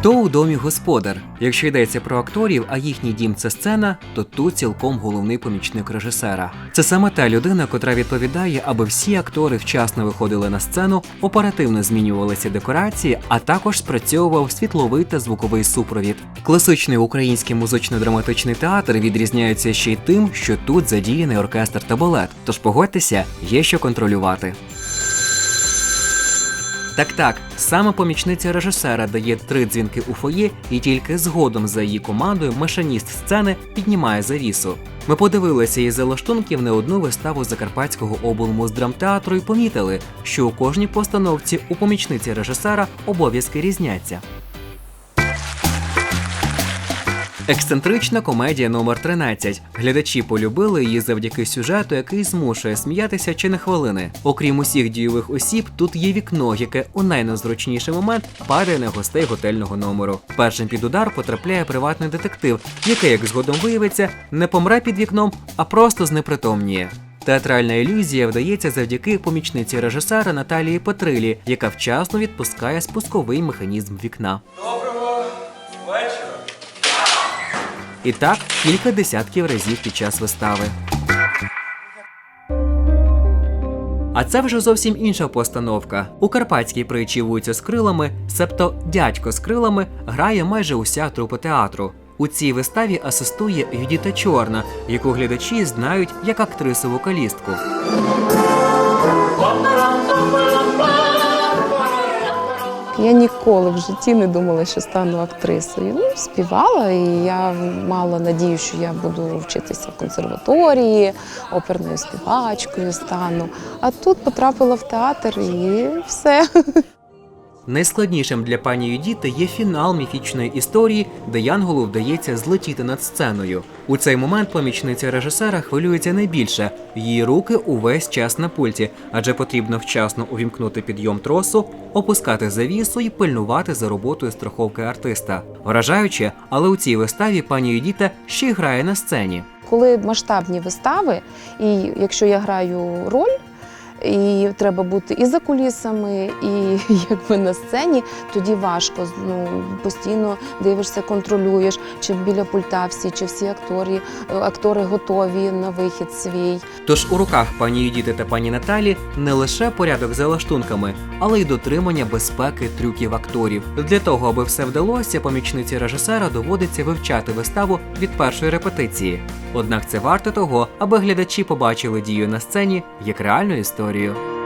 Хто у домі господар? Якщо йдеться про акторів, а їхній дім це сцена, то тут цілком головний помічник режисера. Це саме та людина, котра відповідає, аби всі актори вчасно виходили на сцену, оперативно змінювалися декорації, а також спрацьовував світловий та звуковий супровід. Класичний український музично-драматичний театр відрізняється ще й тим, що тут задіяний оркестр та балет. Тож погодьтеся, є що контролювати. Так так, саме помічниця режисера дає три дзвінки у фоє, і тільки згодом за її командою машиніст сцени піднімає завісу. Ми подивилися із залаштунків не одну виставу Закарпатського облмуздрамтеатру і помітили, що у кожній постановці у помічниці режисера обов'язки різняться. Ексцентрична комедія номер 13. Глядачі полюбили її завдяки сюжету, який змушує сміятися чи не хвилини. Окрім усіх дійових осіб, тут є вікно, яке у найнезручніший момент падає на гостей готельного номеру. Першим під удар потрапляє приватний детектив, який, як згодом виявиться, не помре під вікном, а просто знепритомніє. Театральна ілюзія вдається завдяки помічниці режисера Наталії Петрилі, яка вчасно відпускає спусковий механізм вікна. Доброго вечора. І так кілька десятків разів під час вистави. А це вже зовсім інша постановка. У карпатській притчі «Вуйця з крилами, себто дядько з крилами, грає майже уся трупа театру. У цій виставі асистує Юдіта Чорна, яку глядачі знають як актрису Я ніколи в житті не думала, що стану актрисою. Ну, співала, і я мала надію, що я буду вчитися в консерваторії, оперною співачкою стану. А тут потрапила в театр і все. Найскладнішим для пані Юдіти є фінал міфічної історії, де Янголу вдається злетіти над сценою. У цей момент помічниця режисера хвилюється найбільше. Її руки увесь час на пульті, адже потрібно вчасно увімкнути підйом тросу, опускати завісу і пильнувати за роботою страховки артиста. Вражаюче, але у цій виставі пані Юдіта ще грає на сцені. Коли масштабні вистави, і якщо я граю роль, і треба бути і за кулісами, і якби на сцені, тоді важко. Ну, постійно дивишся, контролюєш, чи біля пульта всі, чи всі актори, актори готові на вихід свій. Тож у руках пані Юдіти та пані Наталі не лише порядок за лаштунками, але й дотримання безпеки трюків акторів. Для того, аби все вдалося, помічниці режисера доводиться вивчати виставу від першої репетиції. Однак це варто того, аби глядачі побачили дію на сцені як реальну історію. Video.